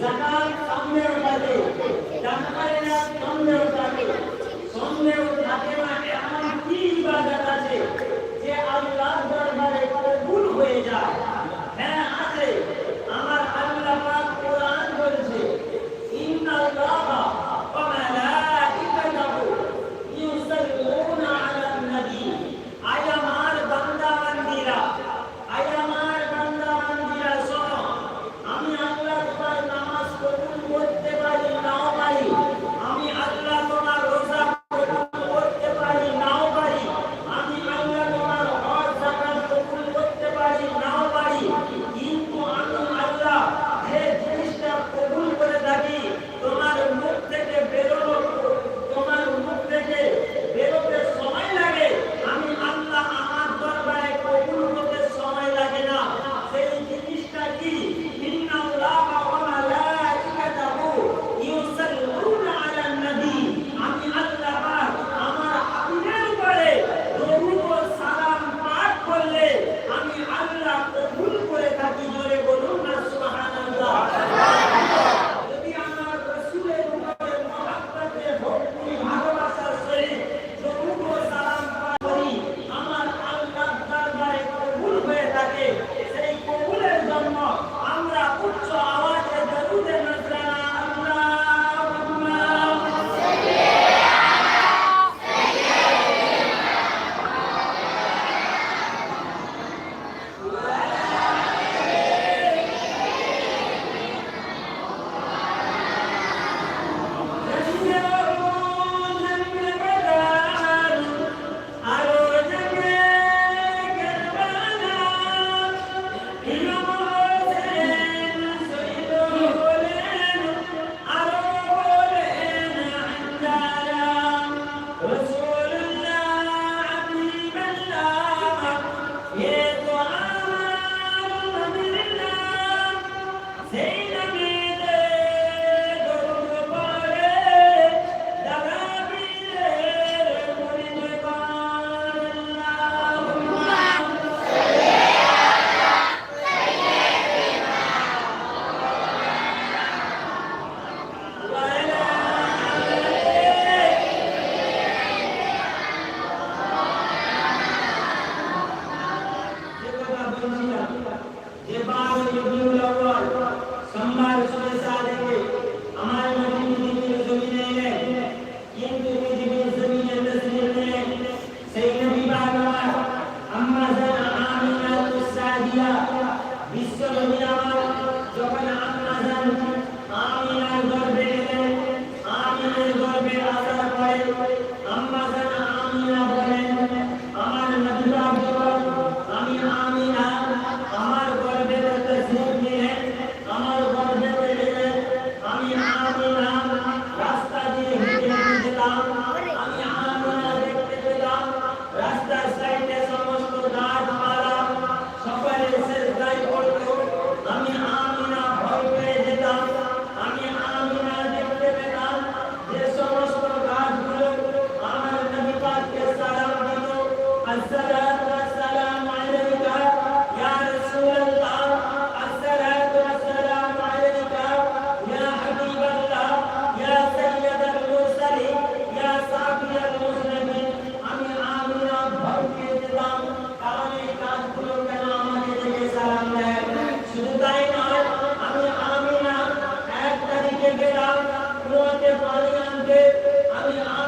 জাকাত সামনের থাকে জাকাত সামনের থাকে সামনের থাকে মানে আমার কি ইবাদত আছে Iya, আমি আর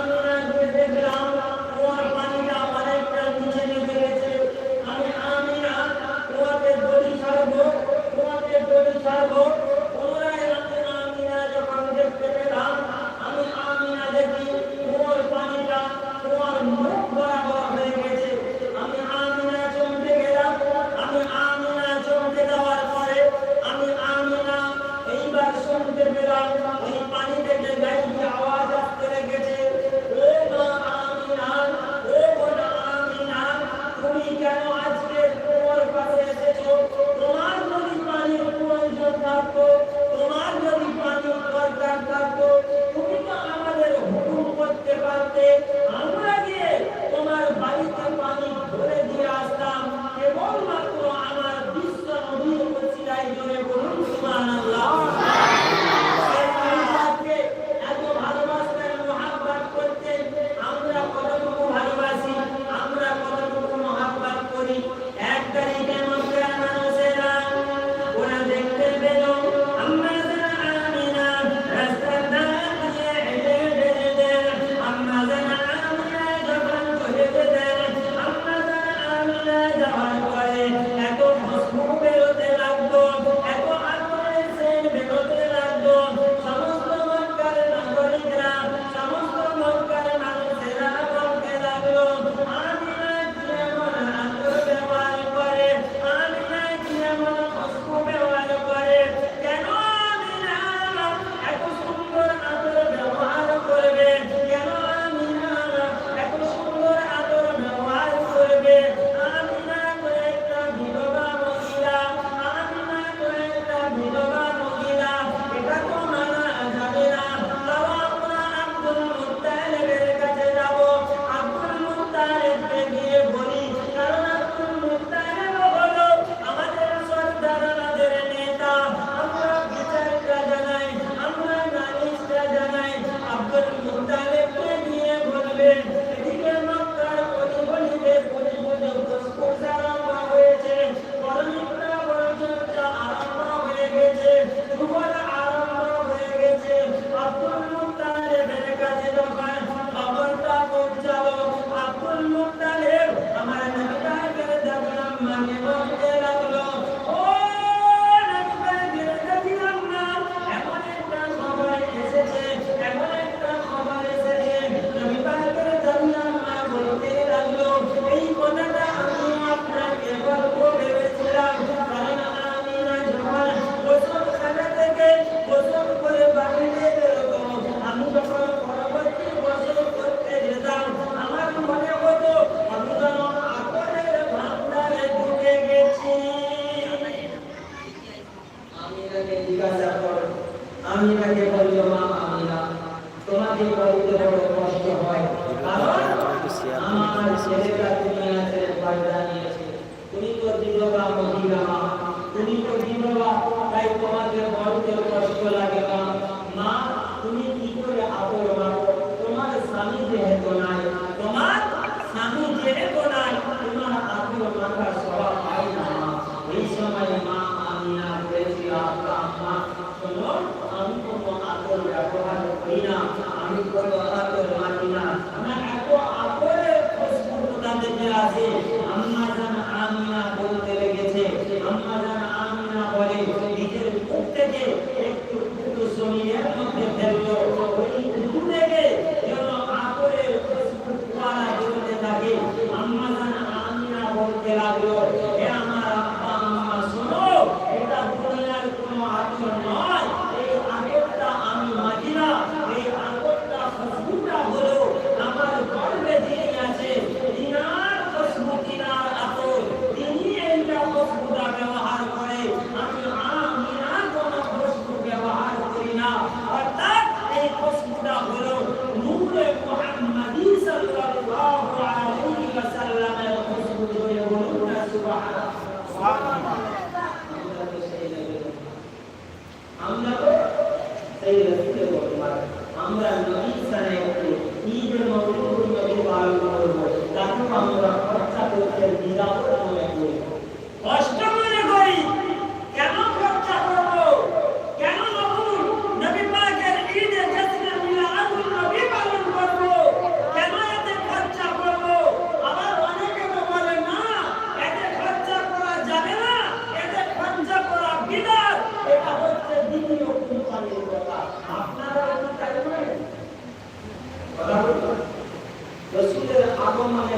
चेहरा कितना से पायदानी है तुनी को दीनवा मोदीवा तुनी को दीनवा काई को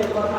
Thank you.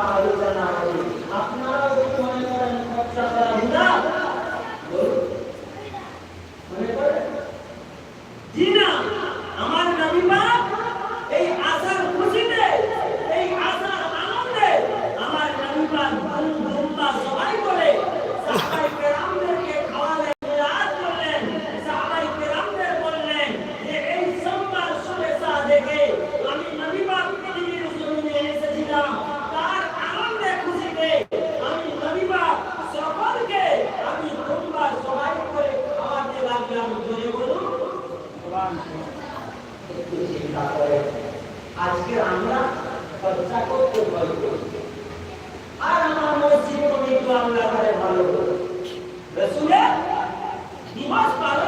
চিন্তা করেন আজকে আমরা খরচা করতে ভয় করি আর আমার মসজিদ কমিটি আমরা করে ভালো করি রসুলের নিমাজ পালন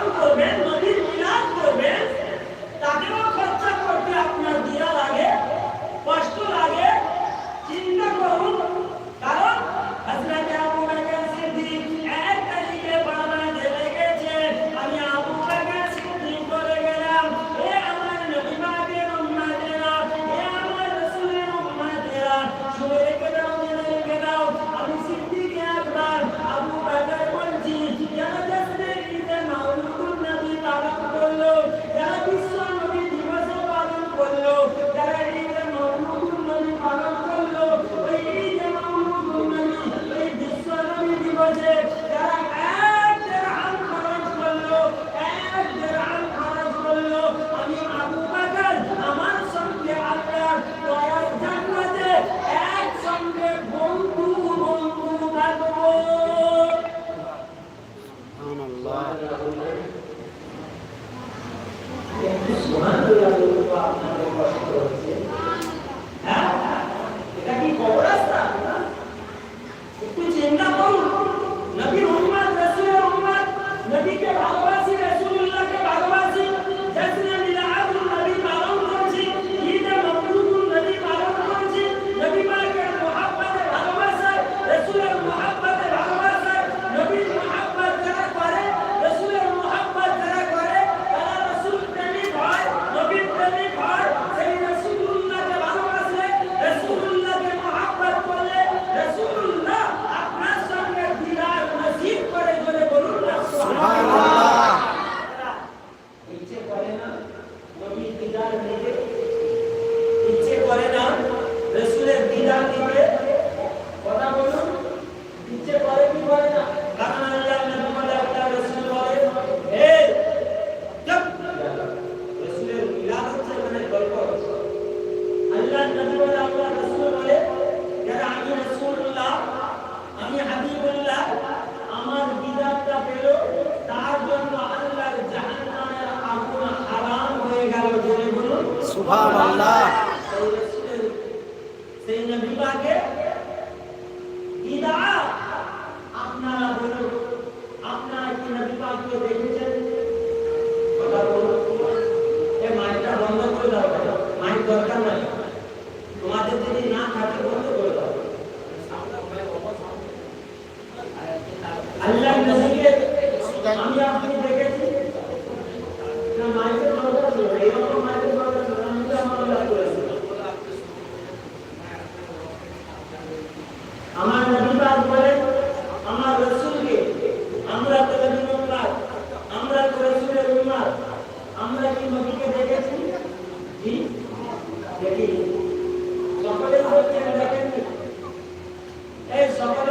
দিতে ইচ্ছে করে না রসুলের দিদার দিতে কথা বলুন ইচ্ছে করে আল্লাহ। সেই নবী পাকে দিদা আপনারা বলুন, আপনারা কি নবী দেখেছেন? এই মাইকটা বন্ধ করে দাও মাইক দরকার নাই। É só